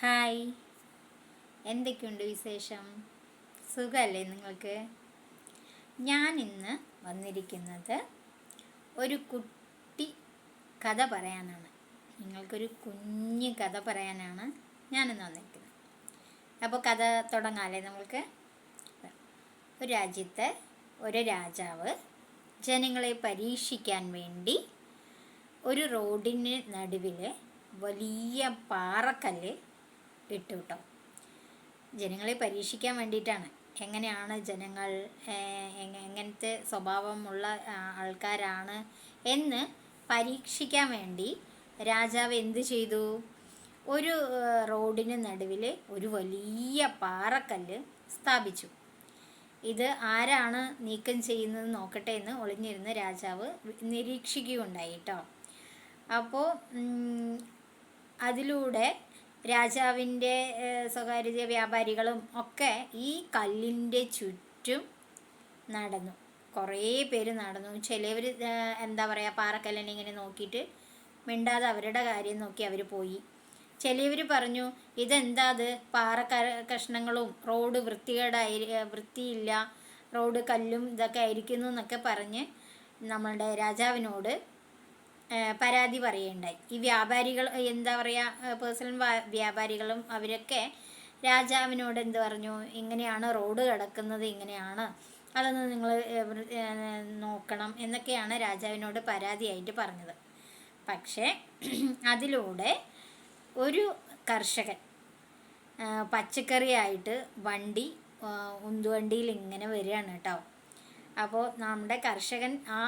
Hi. എന്തൊക്കെയുണ്ട് വിശേഷം? സുഖമല്ലേ നിങ്ങൾക്ക്? ഞാൻ ഇന്ന് വന്നിരിക്കുന്നത് ഒരു കുട്ടി കഥ പറയാനാണ്. നിങ്ങൾക്കൊരു കുഞ്ഞ് കഥ പറയാനാണ് ഞാനിന്ന് വന്നിരിക്കുന്നത്. അപ്പോൾ കഥ തുടങ്ങാല്ലേ നമ്മൾക്ക്? ഒരു രാജ്യത്തെ ഒരു രാജാവ് ജനങ്ങളെ പരീക്ഷിക്കാൻ വേണ്ടി ഒരു റോഡിന് നടുവിൽ വലിയ പാറക്കല്ല് ഇട്ടു കേട്ടോ ജനങ്ങളെ പരീക്ഷിക്കാൻ വേണ്ടിയിട്ടാണ്. എങ്ങനെയാണ് ജനങ്ങൾ എങ്ങനത്തെ സ്വഭാവമുള്ള ആൾക്കാരാണ് എന്ന് പരീക്ഷിക്കാൻ വേണ്ടി രാജാവ് എന്ത് ചെയ്തു? ഒരു റോഡിന് നടുവിൽ ഒരു വലിയ പാറക്കല്ല് സ്ഥാപിച്ചു. ഇത് ആരാണ് നീക്കം ചെയ്യുന്നത് നോക്കട്ടെ എന്ന് ഒളിഞ്ഞിരുന്ന് രാജാവ് നിരീക്ഷിക്കുകയുണ്ടായി കേട്ടോ അപ്പോൾ അതിലൂടെ രാജാവിന്റെ സ്വകാര്യ വ്യാപാരികളും ഒക്കെ ഈ കല്ലിന്റെ ചുറ്റും നടന്നു. കുറേ പേര് നടന്നു. ചിലവർ എന്താ പറയുക പാറക്കല്ലിനെ ഇങ്ങനെ നോക്കിയിട്ട് മിണ്ടാതെ അവരുടെ കാര്യം നോക്കി അവർ പോയി. ചിലവർ പറഞ്ഞു ഇതെന്താ അത്? പാറ കഷ്ണങ്ങളും റോഡ് വൃത്തികേടായി വൃത്തിയില്ല. റോഡ് കല്ലും ഇതൊക്കെ ആയിരിക്കുന്നു എന്നൊക്കെ പറഞ്ഞ് നമ്മളുടെ രാജാവിനോട് പരാതി പറയുകയുണ്ടായി. ഈ വ്യാപാരികൾ എന്താ പറയുക പേഴ്സണൽ വ്യാപാരികളും അവരൊക്കെ രാജാവിനോട് എന്ത് പറഞ്ഞു? ഇങ്ങനെയാണ് റോഡ് കിടക്കുന്നത് ഇങ്ങനെയാണ്. അതൊന്ന് നിങ്ങൾ നോക്കണം എന്നൊക്കെയാണ് രാജാവിനോട് പരാതിയായിട്ട് പറഞ്ഞത്. പക്ഷേ അതിലൂടെ ഒരു കർഷകൻ പച്ചക്കറിയായിട്ട് വണ്ടി ഉന്തുവണ്ടിയിൽ ഇങ്ങനെ വരികയാണ് കേട്ടോ. അപ്പോൾ നമ്മുടെ കർഷകൻ ആ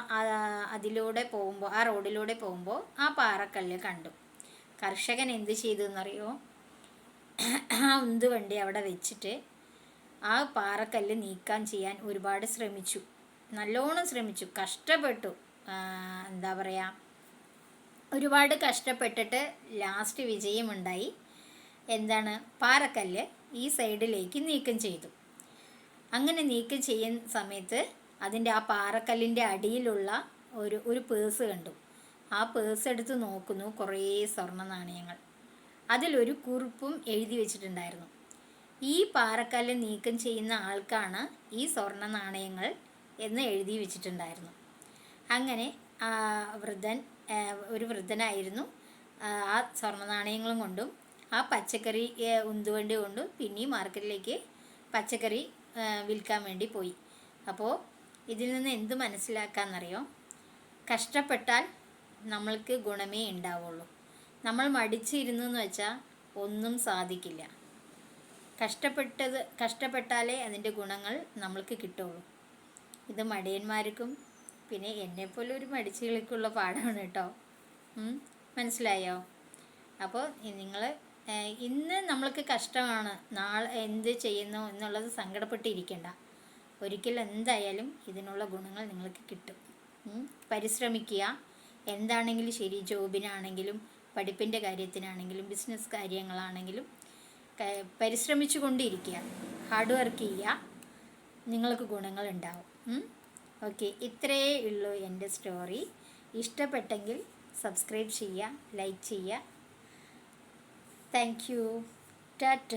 അതിലൂടെ പോകുമ്പോൾ ആ റോഡിലൂടെ പോകുമ്പോൾ ആ പാറക്കല്ല് കണ്ടു. കർഷകൻ എന്ത് ചെയ്തു എന്നറിയോ ആ ഉന്തുവണ്ടി അവിടെ വെച്ചിട്ട് ആ പാറക്കല്ല് നീക്കാൻ ചെയ്യാൻ ഒരുപാട് ശ്രമിച്ചു. നല്ലോണം ശ്രമിച്ചു. കഷ്ടപ്പെട്ടു. എന്താ പറയുക ഒരുപാട് കഷ്ടപ്പെട്ടിട്ട് ലാസ്റ്റ് വിജയമുണ്ടായി. എന്താണ്? പാറക്കല്ല് ഈ സൈഡിലേക്ക് നീക്കം ചെയ്തു. അങ്ങനെ നീക്കം ചെയ്യുന്ന സമയത്ത് അതിന്റെ ആ പാറക്കല്ലിന്റെ അടിയിലുള്ള ഒരു ഒരു പേഴ്സ് കണ്ടു. ആ പേഴ്സ് എടുത്ത് നോക്കുന്നു കുറേ സ്വർണ നാണയങ്ങൾ. അതിലൊരു കുറിപ്പും എഴുതി വെച്ചിട്ടുണ്ടായിരുന്നു. ഈ പാറക്കല്ല് നീക്കം ചെയ്യുന്ന ആൾക്കാണ് ഈ സ്വർണ നാണയങ്ങൾ എന്ന് എഴുതി വെച്ചിട്ടുണ്ടായിരുന്നു. അങ്ങനെ ആ വൃദ്ധൻ ഒരു വൃദ്ധനായിരുന്നു. ആ സ്വർണ നാണയങ്ങളും കൊണ്ടും ആ പച്ചക്കറി ഉന്തുവണ്ടി കൊണ്ടും പിന്നെയും മാർക്കറ്റിലേക്ക് പച്ചക്കറി വിൽക്കാൻ വേണ്ടി പോയി. അപ്പോൾ ഇതിൽ നിന്ന് എന്ത് മനസ്സിലാക്കാമെന്നറിയോ കഷ്ടപ്പെട്ടാൽ നമ്മൾക്ക് ഗുണമേ ഉണ്ടാവുള്ളൂ. നമ്മൾ മടിച്ചിരുന്നു എന്ന് വെച്ചാൽ ഒന്നും സാധിക്കില്ല. കഷ്ടപ്പെട്ടത് കഷ്ടപ്പെട്ടാലേ അതിന്റെ ഗുണങ്ങൾ നമ്മൾക്ക് കിട്ടുള്ളൂ. ഇത് മടിയന്മാർക്കും പിന്നെ എന്നെപ്പോലെ ഒരു മടിച്ചുകൾക്കുള്ള പാഠമാണ് കേട്ടോ. മനസ്സിലായോ? അപ്പോൾ നിങ്ങൾ ഇന്ന് നമ്മൾക്ക് കഷ്ടമാണ് നാളെ എന്ത് ചെയ്യുന്നു എന്നുള്ളത് സങ്കടപ്പെട്ടിരിക്കേണ്ട. ഒരിക്കലും എന്തായാലും ഇതിനുള്ള ഗുണങ്ങൾ നിങ്ങൾക്ക് കിട്ടും. പരിശ്രമിക്കുക. എന്താണെങ്കിലും ശരി ജോബിനാണെങ്കിലും പഠിപ്പിന്റെ കാര്യത്തിനാണെങ്കിലും ബിസിനസ് കാര്യങ്ങളാണെങ്കിലും പരിശ്രമിച്ചു കൊണ്ടിരിക്കുക ഹാർഡ് വർക്ക് ചെയ്യുക. നിങ്ങൾക്ക് ഗുണങ്ങൾ ഉണ്ടാവും. ഓക്കെ ഇത്രയേ ഉള്ളൂ എന്റെ സ്റ്റോറി ഇഷ്ടപ്പെട്ടെങ്കിൽ സബ്സ്ക്രൈബ് ചെയ്യുക ലൈക്ക് ചെയ്യുക. Thank you Tata